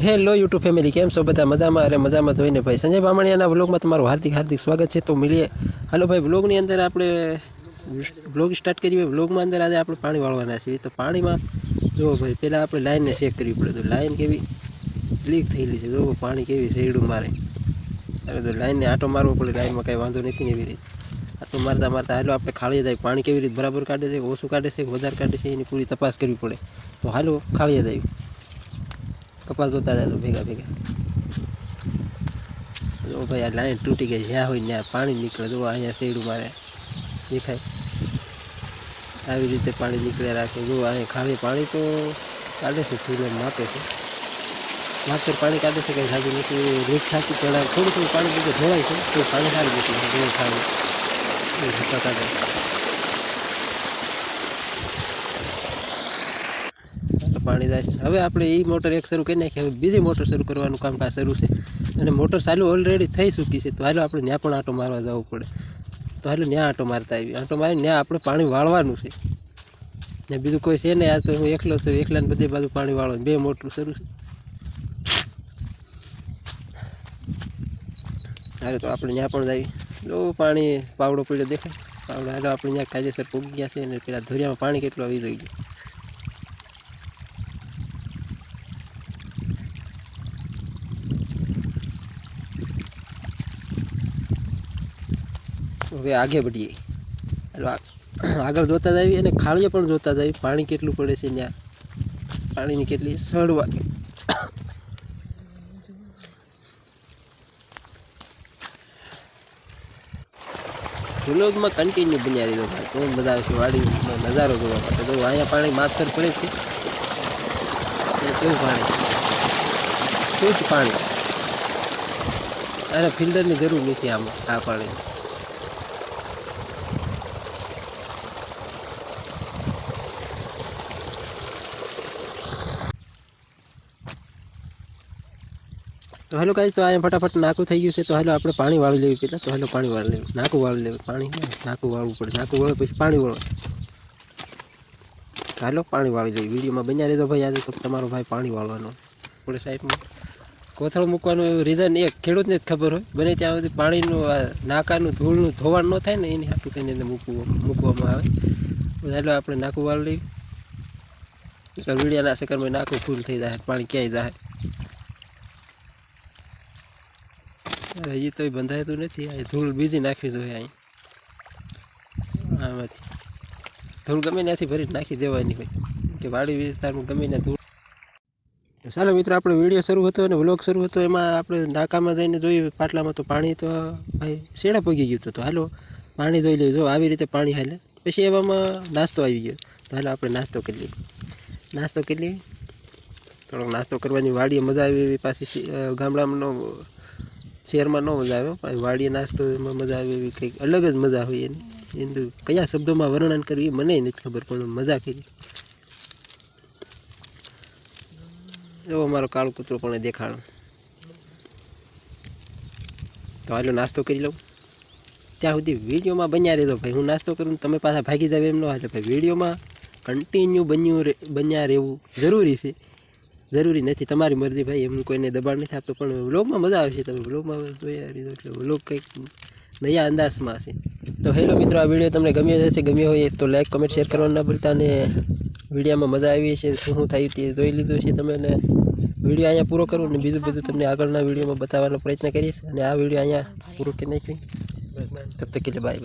Hello YouTube family કેમ છો બધા? મજામાં? અરે, મજામાં જોઈને ભાઈ. સંજય બામણિયાના વ્લોગમાં તમારું હાર્દિક હાર્દિક સ્વાગત છે. તો મળીએ. હાલો ભાઈ વ્લોગની અંદર આપણે વ્લોગ સ્ટાર્ટ કરીએ. વ્લોગમાં અંદર આજે આપણે પાણી વાળવાના છીએ. તો પાણીમાં જુઓ ભાઈ, પહેલાં આપણે લાઈનને ચેક કરવી પડે. તો લાઇન કેવી લીક થયેલી છે. જુઓ પાણી કેવી શેરડું મારે. અરે તો લાઇનને આટો મારવો પડે. લાઇનમાં કાંઈ વાંધો નથી ને એવી રીતે. આટો મારતા મારતા હાલો આપણે ખાળીએ જાય પાણી કેવી રીતે બરાબર કાઢે છે, ઓછું કાઢે છે કે વધારે કાઢે છે, એની પૂરી તપાસ કરવી પડે. તો હાલો ખાળીએ જાય કપાસ જોતા હતા ભેગા ભેગા. જો ભાઈ આ લાઈન તૂટી ગઈ, જ્યાં હોય ત્યાં પાણી નીકળે. જો અહીંયા શેડું મારે દેખાય. આવી રીતે પાણી નીકળ્યા રાખે. જો અહીંયા ખાલી પાણી તો કાઢે છે ફૂલે માપે છે. માપે પાણી કાઢે છે, કંઈ સાચું નથી. રીત સાચું પહેલાં થોડું થોડું પાણી બધું ધોવાય છે, તો પાણી સારું નીકળે. છે કાઢે. પાણી જાય છે. હવે આપણે એ મોટર એક શરૂ કરી નાખીએ. હવે બીજી મોટર શરૂ કરવાનું કામકાજ શરૂ છે. અને મોટર ચાલુ ઓલરેડી થઈ ચૂકી છે. તો હાલો આપણે ત્યાં પણ આંટો મારવા જવું પડે. તો હાલો ત્યાં આંટો મારતા આવી આટો મારીને ત્યાં આપણે પાણી વાળવાનું છે. ને બીજું કોઈ છે નહીં આ તો હું એકલો છું, એકલાને બધી બાજુ પાણી વાળો બે મોટર શરૂ છે. હારે તો આપણે ત્યાં પણ જઈએ. જો પાણી પાવડો પડ્યો દેખાય. પાવડો હાલો, આપણે ત્યાં કાયદેસર પૂગી ગયા છે અને પેલા ધોરિયામાં પાણી કેટલું આવી રહ્યું હવે આગે એટલે આગળ જોતા જઈએ અને ખાળીએ પણ જોતા જઈએ. પાણી કેટલું પડે છે ત્યાં? પાણીની કેટલી સળવા જુલોગમાં કન્ટિન્યુ બન્યા રહ્યો ભાઈ. મજા આવે છે વાડીનો નજારો જોવા માટે. તો અહીંયા પાણી માપસર પડે છે. કેવું પાણી? શુદ્ધ પાણી. અને ફિલ્ટરની જરૂર નથી આમાં આ પાણી તો હાલો કાંઈ તો આ ફટાફટ નાકું થઈ ગયું છે. તો હાલો, આપણે પાણી વાળી લેવી પહેલાં તો હાલો, પાણી વાળી લેવું. નાકું વાળી લેવું. પાણી નાકું વાળવું પડે. નાકું વાળે પછી પાણી વાળો. હાલો, પાણી વાળી લેવી. વિડીયોમાં બન્યા રહેતો ભાઈ આજે તો તમારો ભાઈ પાણી વાળવાનો. પડે સાઈડમાં કોથળ મૂકવાનું એવું રીઝન એક, ખેડૂતને જ ખબર હોય. બને ત્યાં સુધી પાણીનું નાકાનું ધૂળનું ધોવાણ ન થાય ને, એની હાટું થઈને એને મૂકવું, મૂકવામાં આવે. હાલો, આપણે નાકું વાળી લેવી. વીડિયાના ચક્કરમાં નાકું ફૂલ થઈ જાય, પાણી ક્યાંય જાય. અરે એ તો બંધાયતું નથી. અહીં ધૂળ બીજી નાખવી જોઈએ અહીં. આમાંથી. ધૂળ ગમે ત્યાંથી ભરી નાખી દેવાની હોય. કે વાડી વિસ્તારમાં ગમે ત્યાં ધૂળ. તો ચાલો મિત્રો, આપણો વીડિયો શરૂ હતો અને વ્લોગ શરૂ હતો. એમાં આપણે નાકામાં જઈને જોયું, પાટલામાં તો પાણી તો ભાઈ શેડા પગી ગયું હતું. તો હાલો, પાણી જોઈ લઈએ. જો આવી રીતે પાણી હાલે. પછી એવામાં નાસ્તો આવી ગયો. તો હાલો, આપણે નાસ્તો કરી લઈએ. નાસ્તો કરી લઈએ. થોડોક નાસ્તો કરવાની વાડીએ મજા આવી એવી પાછી ગામડામાં શહેરમાં ન મજા આવે પણ વાડીએ નાસ્તો એમાં મજા આવે એવી કંઈક અલગ જ મજા હોય એની. એનું કયા શબ્દોમાં વર્ણન કરવી મને નથી ખબર, પણ મજા કરી. એવો અમારો કાળો કૂતરો પણ દેખાડો તો હાલો નાસ્તો કરી લઉં. ત્યાં સુધી વિડીયોમાં બન્યા રહેતો ભાઈ. હું નાસ્તો કરું તમે પાછા ભાગી જાવ એમ ન હાલે ભાઈ, વિડીયોમાં કન્ટિન્યુ બન્યું બન્યા રહેવું જરૂરી છે. જરૂરી નથી. તમારી મરજી ભાઈ એમ કોઈને દબાણ નથી આપતો પણ વ્લોગમાં મજા આવશે તમે વ્લોગમાં જોયા લીધો એટલે વ્લોગ કંઈક નયા અંદાજમાં હશે. તો હેલો મિત્રો આ વીડિયો તમને ગમ્યો હશે ગમ્યો હોય તો લાઈક કમેન્ટ શેર કરવાનું ના ભૂલતા અને વિડીયામાં મજા આવી છે શું શું થયું તે જોઈ લીધું છે તમે વીડિયો અહીંયા પૂરો કરું ને બીજું બધું તમને આગળના વિડીયોમાં બતાવવાનો પ્રયત્ન કરીશ. અને આ વીડિયો અહીંયા પૂરો કરી નાખ્યું. તબ તક બાય બાય